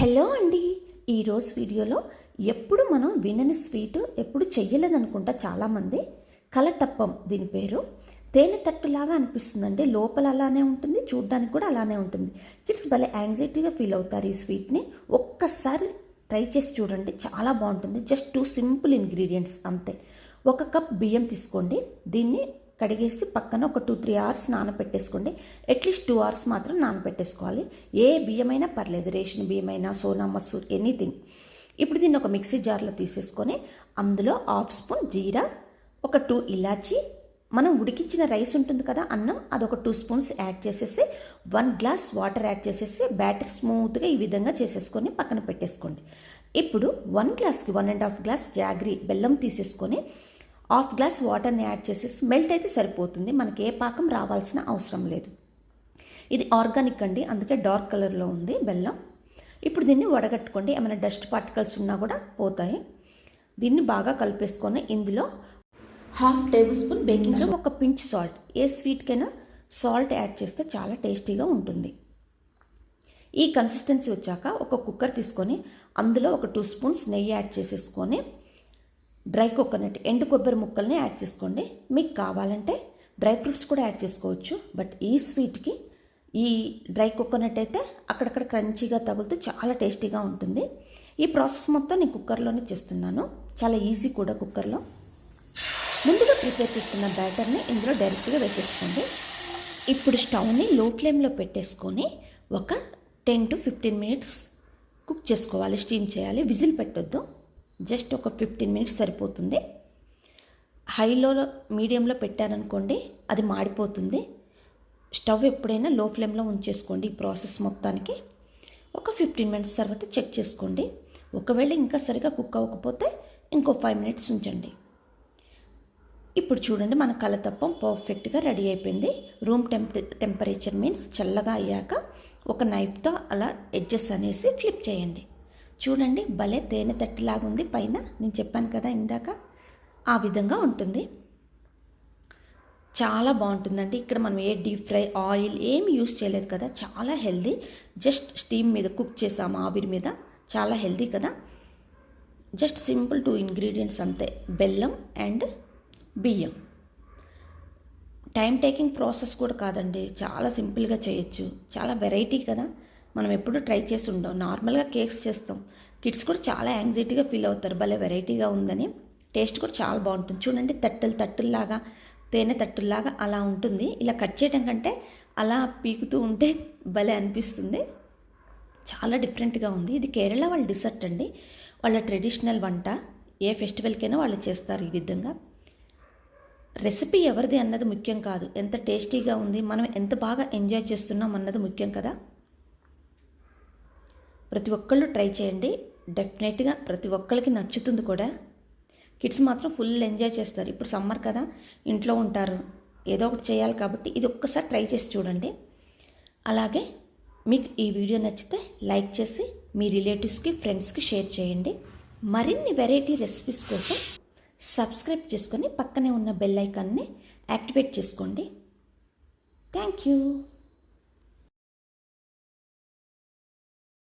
Hello అండి. ఈరోజు వీడియోలో ఎప్పుడు మనం వినని స్వీట్ ఎప్పుడు చెయ్యలేదనుకుంటా చాలామంది. కలతప్పం దీని పేరు. తేనె తట్టులాగా అనిపిస్తుందండి. లోపల అలానే ఉంటుంది చూడ్డానికి కూడా అలానే ఉంటుంది. కిడ్స్ భలే యాంగ్జైటీగా ఫీల్ అవుతారు ఈ స్వీట్ని. ఒక్కసారి ట్రై చేసి చూడండి చాలా బాగుంటుంది. జస్ట్ టూ సింపుల్ ఇంగ్రీడియంట్స్ అంతే. ఒక కప్ బియ్యం తీసుకోండి. దీన్ని కడిగేసి పక్కన ఒక టూ త్రీ అవర్స్ నానబెట్టేసుకోండి అట్లీస్ట్ టూ అవర్స్ మాత్రం నానబెట్టేసుకోవాలి ఏ బియ్యమైనా పర్లేదు రేషన్ బియ్యమైనా సోనా మసూర్ ఎనీథింగ్ ఇప్పుడు దీన్ని ఒక మిక్సీ జార్లో తీసేసుకొని అందులో హాఫ్ స్పూన్ జీరా ఒక టూ ఇలాచి మనం ఉడికించిన రైస్ ఉంటుంది కదా అన్నం అదొక టూ స్పూన్స్ యాడ్ చేసేసి వన్ గ్లాస్ వాటర్ యాడ్ చేసేసి బ్యాటర్ స్మూత్గా ఈ విధంగా చేసేసుకొని పక్కన పెట్టేసుకోండి. ఇప్పుడు వన్ గ్లాస్కి one and half glass jaggery బెల్లం తీసేసుకొని హాఫ్ గ్లాస్ వాటర్ని యాడ్ చేసేసి మెల్ట్ అయితే సరిపోతుంది. మనకి ఏ పాకం రావాల్సిన అవసరం లేదు. ఇది ఆర్గానిక్ అండి. అందుకే డార్క్ కలర్లో ఉంది బెల్లం. ఇప్పుడు దీన్ని వడగట్టుకోండి. ఏమైనా డస్ట్ పార్టికల్స్ ఉన్నా కూడా పోతాయి. దీన్ని బాగా కలిపేసుకొని ఇందులో half table spoon baking soda, ఒక పించ్ సాల్ట్. ఏ స్వీట్కైనా సాల్ట్ యాడ్ చేస్తే చాలా టేస్టీగా ఉంటుంది. ఈ కన్సిస్టెన్సీ వచ్చాక ఒక కుక్కర్ తీసుకొని అందులో ఒక టూ స్పూన్స్ నెయ్యి యాడ్ చేసేసుకొని డ్రై కోకోనట్ ఎండు కొబ్బరి ముక్కల్ని యాడ్ చేసుకోండి. మీకు కావాలంటే డ్రై ఫ్రూట్స్ కూడా యాడ్ చేసుకోవచ్చు. బట్ ఈ స్వీట్కి ఈ డ్రై కోకోనట్ అయితే అక్కడక్కడ క్రంచీగా తగులుతూ చాలా టేస్టీగా ఉంటుంది. ఈ ప్రాసెస్ మొత్తం నేను కుక్కర్లోనే చేస్తున్నాను. చాలా ఈజీ కూడా కుక్కర్లో. ముందుగా ప్రిపేర్ చేసుకున్న బ్యాటర్ని ఇందులో డైరెక్ట్గా వేసేసుకోండి. ఇప్పుడు స్టవ్ని లో ఫ్లేమ్లో పెట్టేసుకొని ఒక ten to fifteen minutes cook చేసుకోవాలి స్టీమ్ చేయాలి. విజిల్ పెట్టొద్దు. జస్ట్ ఒక ఫిఫ్టీన్ మినిట్స్ సరిపోతుంది. హైలో మీడియంలో పెట్టారనుకోండి అది మాడిపోతుంది. స్టవ్ ఎప్పుడైనా లో ఫ్లేమ్లో ఉంచేసుకోండి ఈ ప్రాసెస్ మొత్తానికి. ఒక ఫిఫ్టీన్ మినిట్స్ తర్వాత చెక్ చేసుకోండి. ఒకవేళ ఇంకా సరిగా కుక్ అవ్వకపోతే ఇంకో ఫైవ్ మినిట్స్ ఉంచండి. ఇప్పుడు చూడండి మన కలతప్పం పర్ఫెక్ట్గా రెడీ అయిపోయింది. రూమ్ టెంప టెంపరేచర్ మీన్స్ చల్లగా అయ్యాక ఒక నైఫ్తో అలా ఎడ్జెస్ అనేసి ఫ్లిప్ చేయండి. చూడండి భలే తేనె తట్టిలాగా ఉంది. పైన నేను చెప్పాను కదా ఇందాక ఆ విధంగా ఉంటుంది. చాలా బాగుంటుందండి. ఇక్కడ మనం ఏ డీప్ ఫ్రై ఆయిల్ ఏమి యూస్ చేయలేదు కదా. చాలా హెల్దీ. జస్ట్ స్టీమ్ మీద కుక్ చేసాము ఆవిరి మీద. చాలా హెల్దీ కదా. జస్ట్ సింపుల్ టూ ఇంగ్రీడియంట్స్ అంతే. బెల్లం అండ్ బియ్యం. టైం టేకింగ్ ప్రాసెస్ కూడా కాదండి. చాలా సింపుల్గా చేయొచ్చు. చాలా వెరైటీ కదా. మనం ఎప్పుడు ట్రై చేసి ఉండం నార్మల్గా కేక్స్ చేస్తాం. కిడ్స్ కూడా చాలా యాంగ్జైటీగా ఫీల్ అవుతారు. భలే వెరైటీగా ఉందని. టేస్ట్ కూడా చాలా బాగుంటుంది. చూడండి తట్టలు తట్టుల్లాగా తేనె తట్టుల్లాగా అలా ఉంటుంది. ఇలా కట్ చేయడం కంటే అలా పీకుతూ ఉంటే భలే అనిపిస్తుంది. చాలా డిఫరెంట్గా ఉంది. ఇది కేరళ వాళ్ళ డిసర్ట్ అండి. వాళ్ళ ట్రెడిషనల్ వంట. ఏ ఫెస్టివల్కైనా వాళ్ళు చేస్తారు ఈ విధంగా. రెసిపీ ఎవరిది అన్నది ముఖ్యం కాదు. ఎంత టేస్టీగా ఉంది మనం ఎంత బాగా ఎంజాయ్ చేస్తున్నాం అన్నది ముఖ్యం కదా. ప్రతి ఒక్కళ్ళు ట్రై చేయండి. డెఫినెట్గా ప్రతి ఒక్కరికి నచ్చుతుంది కూడా. కిడ్స్ మాత్రం ఫుల్ ఎంజాయ్ చేస్తారు. ఇప్పుడు సమ్మర్ కదా ఇంట్లో ఉంటారు. ఏదో ఒకటి చేయాలి కాబట్టి ఇది ఒక్కసారి ట్రై చేసి చూడండి. అలాగే మీకు ఈ వీడియో నచ్చితే లైక్ చేసి మీ రిలేటివ్స్కి ఫ్రెండ్స్కి షేర్ చేయండి. మరిన్ని వెరైటీ రెసిపీస్ కోసం సబ్స్క్రైబ్ చేసుకొని పక్కనే ఉన్న బెల్ ఐకాన్ని యాక్టివేట్ చేసుకోండి. Thank you.